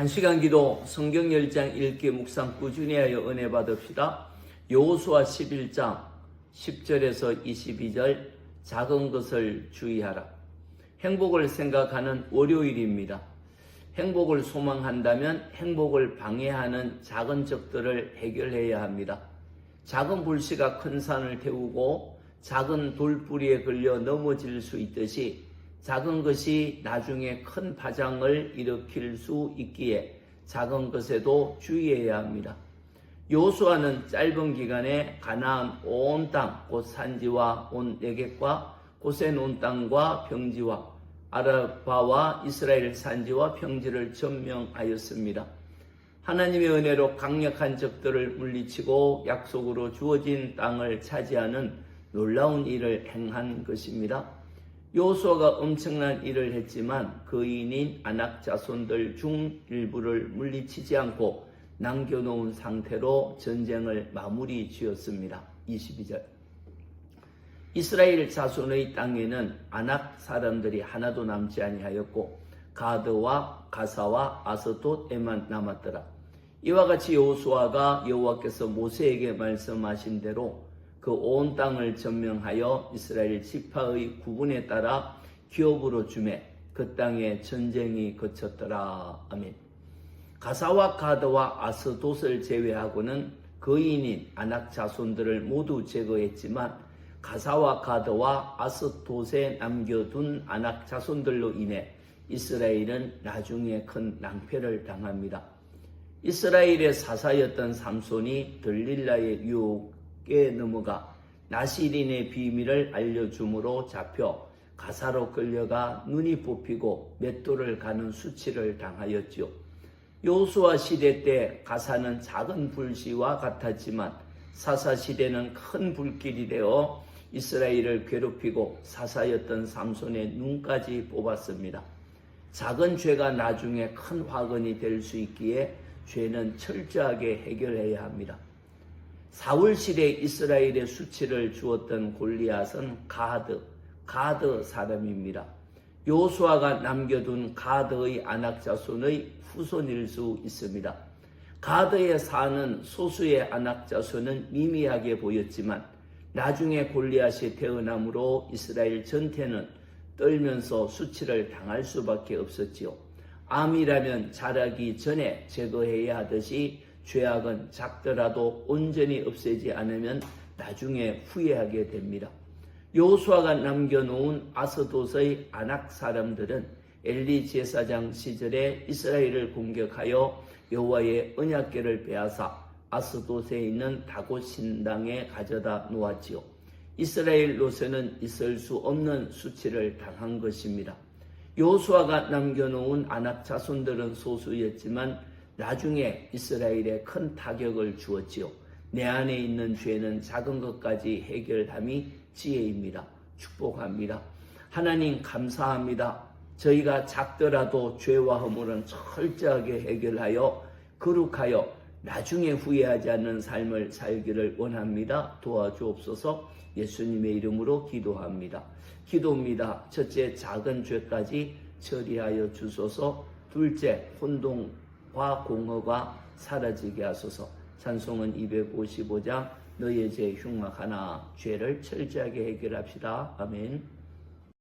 한 시간 기도 성경 열장 읽기 묵상 꾸준히 하여 은혜 받읍시다. 여호수아 11장 10절에서 22절 작은 것을 주의하라. 행복을 생각하는 월요일입니다. 행복을 소망한다면 행복을 방해하는 작은 적들을 해결해야 합니다. 작은 불씨가 큰 산을 태우고 작은 돌뿌리에 걸려 넘어질 수 있듯이 작은 것이 나중에 큰 파장을 일으킬 수 있기에 작은 것에도 주의해야 합니다. 요수아는 짧은 기간에 가나안 온 땅, 곧 산지와 온 내객과 고센 온 땅과 평지와 아라바와 이스라엘 산지와 평지를 점령하였습니다. 하나님의 은혜로 강력한 적들을 물리치고 약속으로 주어진 땅을 차지하는 놀라운 일을 행한 것입니다. 요수아가 엄청난 일을 했지만 그인인 아낙 자손들 중 일부를 물리치지 않고 남겨놓은 상태로 전쟁을 마무리 지었습니다. 22절. 이스라엘 자손의 땅에는 아낙 사람들이 하나도 남지 아니하였고 가드와 가사와 아스돗에만 남았더라. 이와 같이 여호수아가 여호와께서 모세에게 말씀하신 대로 그 온 땅을 점령하여 이스라엘 지파의 구분에 따라 기업으로 주매 그 땅에 전쟁이 거쳤더라. 아멘. 가사와 가드와 아스돗을 제외하고는 거인인 아낙 자손들을 모두 제거했지만 가사와 가드와 아스돗에 남겨둔 아낙 자손들로 인해 이스라엘은 나중에 큰 낭패를 당합니다. 이스라엘의 사사였던 삼손이 들릴라의 유혹 에 넘어가 나시린의 비밀을 알려줌으로 잡혀 가사로 끌려가 눈이 뽑히고 맷돌을 가는 수치를 당하였지요. 요수아 시대 때 가사는 작은 불씨와 같았지만 사사 시대는 큰 불길이 되어 이스라엘을 괴롭히고 사사였던 삼손의 눈까지 뽑았습니다. 작은 죄가 나중에 큰 화근이 될 수 있기에 죄는 철저하게 해결해야 합니다. 사울 시대 이스라엘의 수치를 주었던 골리앗은 가드, 가드 사람입니다. 요수아가 남겨둔 가드의 안악자손의 후손일 수 있습니다. 가드에 사는 소수의 안악자손은 미미하게 보였지만 나중에 골리앗이 태어남으로 이스라엘 전체는 떨면서 수치를 당할 수밖에 없었지요. 암이라면 자라기 전에 제거해야 하듯이 죄악은 작더라도 온전히 없애지 않으면 나중에 후회하게 됩니다. 요수아가 남겨놓은 아스돗의 아낙 사람들은 엘리 제사장 시절에 이스라엘을 공격하여 여호와의 언약궤를 빼앗아 아스돗에 있는 다곳 신당에 가져다 놓았지요. 이스라엘로서는 있을 수 없는 수치를 당한 것입니다. 요수아가 남겨놓은 아낙 자손들은 소수였지만 나중에 이스라엘에 큰 타격을 주었지요. 내 안에 있는 죄는 작은 것까지 해결함이 지혜입니다. 축복합니다. 하나님 감사합니다. 저희가 작더라도 죄와 허물은 철저하게 해결하여 거룩하여 나중에 후회하지 않는 삶을 살기를 원합니다. 도와주옵소서 예수님의 이름으로 기도합니다. 기도입니다. 첫째, 작은 죄까지 처리하여 주소서. 둘째, 혼동과 공허가 사라지게 하소서. 찬송은 255장 너의 죄 흉악 하나 죄를 철저하게 해결합시다. 아멘.